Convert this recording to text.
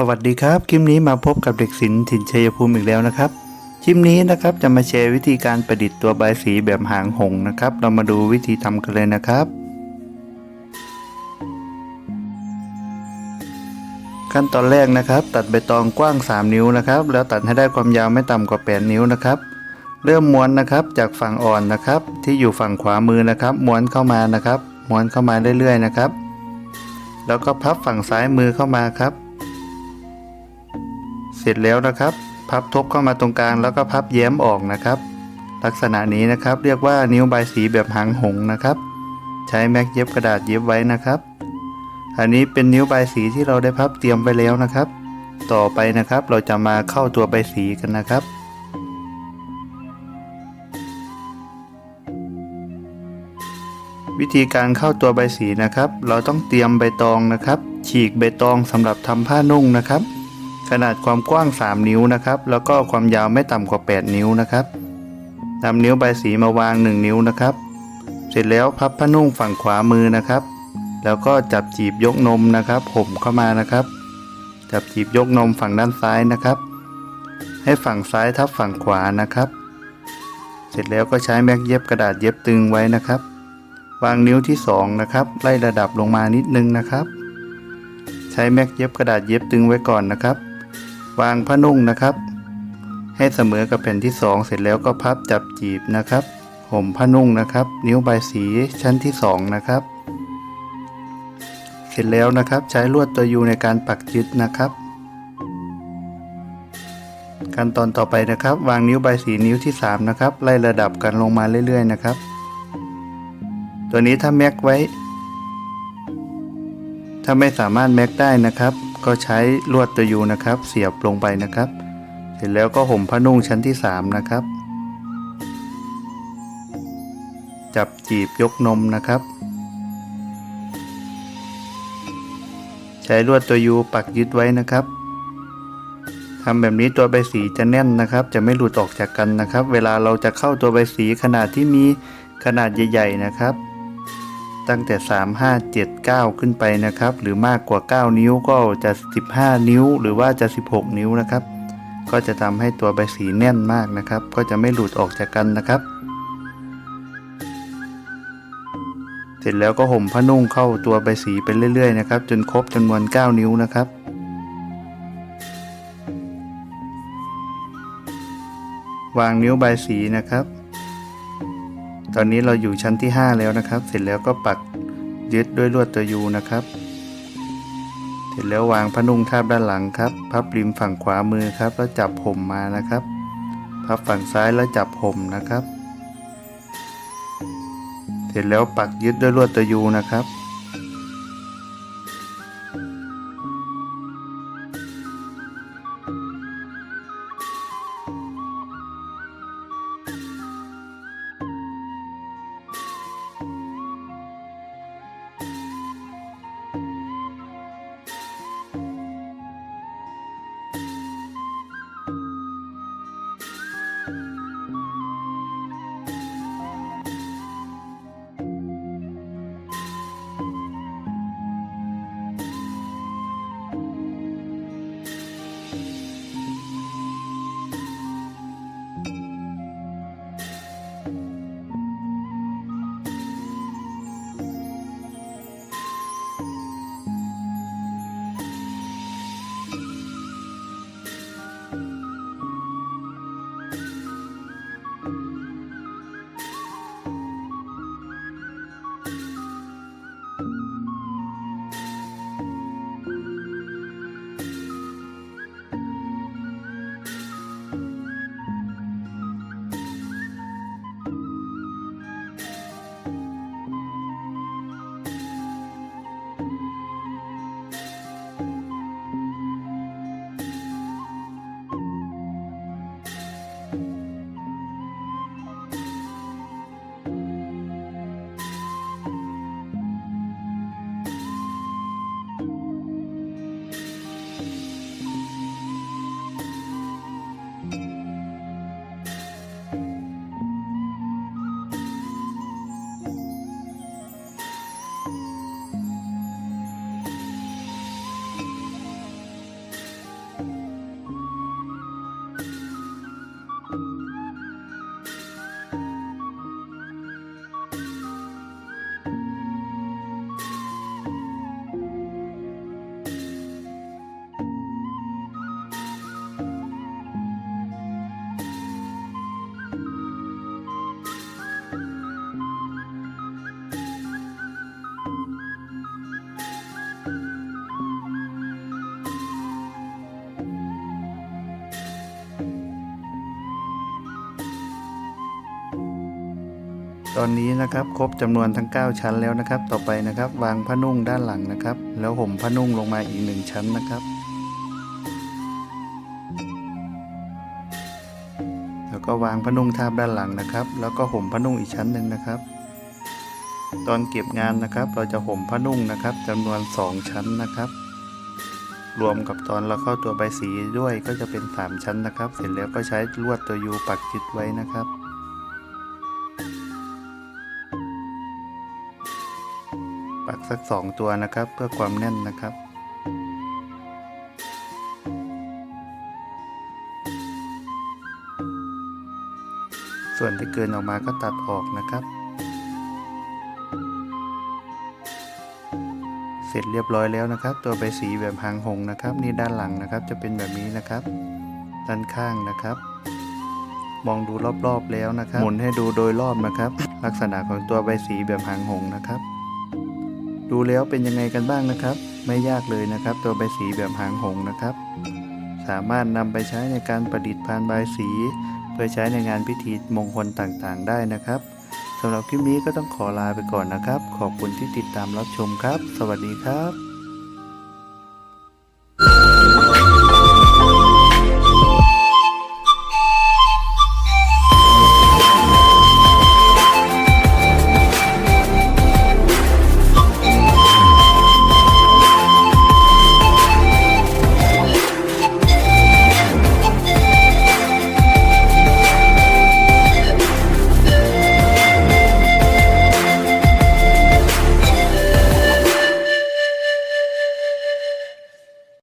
สวัสดีครับ คลิปนี้มาพบกับเด็กศิลป์ถิ่นชัยภูมิอีกแล้วนะครับ คลิปนี้นะครับจะมาแชร์วิธีการประดิษฐ์ตัวใบสีแบบหางหงนะครับ เรามาดูวิธีทำกันเลยนะครับ ขั้นตอนแรกนะครับ ตัดใบตองกว้าง 3 นิ้วนะครับ แล้วตัดให้ได้ความยาวไม่ต่ำกว่า 8 นิ้วนะครับ เริ่มม้วนนะครับจากฝั่งอ่อนนะครับ ที่อยู่ฝั่งขวามือนะครับ ม้วนเข้ามานะครับ ม้วนเข้ามาเรื่อยๆนะครับ แล้วก็พับฝั่งซ้ายมือเข้ามาครับ ร็จแล้วนะครับ พับทบเข้ามาตรงกลางแล้วก็พับแย้มออกนะครับ ลักษณะนี้นะครับเรียกว่านิ้วใบสีแบบหางหงนะครับ ใช้แม็กเย็บกระดาษเย็บไว้นะครับ อันนี้เป็นนิ้วใบสีที่เราได้พับเตรียมไว้แล้วนะครับ ต่อไปนะครับเราจะมาเข้าตัวใบสีกันนะครับวิธีการเข้าตัวใบสีนะครับ เราต้องเตรียมใบตองนะครับ ฉีกใบตองสำหรับทำผ้านุ่งนะครับ ขนาดความกว้าง 3 นิ้วนะครับ แล้วก็ความยาวไม่ต่ำกว่า 8 นิ้วนะครับนำนิ้วใบสีมาวาง 1 นิ้วนะครับ เสร็จแล้วพับผ้านุ่งฝั่งขวามือนะครับ แล้วก็จับจีบยกนมนะครับห่มเข้ามานะครับ จับจีบยกนมฝั่งด้านซ้ายนะครับ ให้ฝั่งซ้ายทับฝั่งขวานะครับ เสร็จแล้วก็ใช้แม็กเย็บกระดาษเย็บตึงไว้นะครับ วางนิ้วที่ 2 นะครับ ไล่ระดับลงมานิดนึงนะครับ ใช้แม็กเย็บกระดาษเย็บตึงไว้ก่อนนะครับ วางผ้านุ่งนะครับ ให้เสมอกับแผ่นที่ 2 เสร็จแล้วก็พับจับจีบนะครับห่มผ้านุ่งนะครับ นิ้วใบสีชั้นที่ 2 นะครับ เสร็จแล้วนะครับใช้ลวดตัวยูในการปักยึดนะครับขั้นตอนต่อไปนะครับ วางนิ้วใบสีนิ้วที่ 3 นะครับ ไล่ระดับกันลงมาเรื่อยๆนะครับ ตัวนี้ถ้าแม็กไว้ ถ้าไม่สามารถแม็กได้นะครับ ก็ใช้ลวดตัวยูนะครับ เสียบลงไปนะครับ เสร็จแล้วก็ห่มผ้านุ่งชั้นที่ 3 นะครับ จับจีบยกนมนะครับ ใช้ลวดตัวยูปักยึดไว้นะครับทำแบบนี้ตัวใบสีจะแน่นนะครับ จะไม่หลุดออกจากกันนะครับ เวลาเราจะเข้าตัวใบสีขนาดที่มีขนาดใหญ่ ๆ นะครับ ตั้งแต่ 3 5 7 9 ขึ้นไปนะครับ หรือมากกว่า 9 นิ้วก็จะ 15 นิ้ว หรือว่าจะ 16 นิ้วนะครับ ก็จะทำให้ตัวใบสีแน่นมากนะครับ ก็จะไม่หลุดออกจากกันนะครับ เสร็จแล้วก็ห่มผ้านุ่งเข้าตัวใบสีไปเรื่อยๆนะครับ จนครบจำนวน 9 นิ้วนะครับวางนิ้วใบสีนะครับ ตอนนี้เราอยู่ชั้นที่ 5 แล้วนะครับ เสร็จแล้วก็ปักยึดด้วยลวดตัวยูนะครับ เสร็จแล้ววางผ้านุ่งทาบด้านหลังครับ พับริมฝั่งขวามือครับ แล้วจับผมมานะครับ พับฝั่งซ้ายแล้วจับผมนะครับ เสร็จแล้วปักยึดด้วยลวดตัวยูนะครับ ตอนนี้นะครับครบจำนวนทั้ง 9 ชั้นแล้วนะครับ ต่อไปนะครับ วางผ้านุ่งด้านหลังนะครับ แล้วห่มผ้านุ่งลงมาอีกหนึ่งชั้นนะครับ แล้วก็วางผ้านุ่งทาบด้านหลังนะครับ แล้วก็ห่มผ้านุ่งอีกชั้นหนึ่งนะครับ ตอนเก็บงานนะครับ เราจะห่มผ้านุ่งนะครับจำนวน 2 ชั้นนะครับ รวมกับตอนเราเข้าตัวใบสีด้วยก็จะเป็น 3 ชั้นนะครับ เสร็จแล้วก็ใช้ลวดตัวยูปักจิตไว้นะครับ ปักสัก 2 ตัวนะครับ เพื่อความแน่นนะครับ ส่วนที่เกินออกมาก็ตัดออกนะครับ เสร็จเรียบร้อยแล้วนะครับ ตัวใบสีแบบหางหงนะครับ นี่ด้านหลังนะครับจะเป็นแบบนี้นะครับ ด้านข้างนะครับมองดูรอบๆแล้วนะครับ หมุนให้ดูโดยรอบนะครับ ลักษณะของตัวใบสีแบบหางหงนะครับ ดูแล้วเป็นยังไงกันบ้างนะครับ ไม่ยากเลยนะครับ ตัวใบสีแบบหางหงนะครับ สามารถนำไปใช้ในการประดิษฐ์พานใบสี เพื่อใช้ในงานพิธีมงคลต่างๆ ได้นะครับสำหรับคลิปนี้ก็ต้องขอลาไปก่อนนะครับ ขอบคุณที่ติดตามรับชมครับ สวัสดีครับ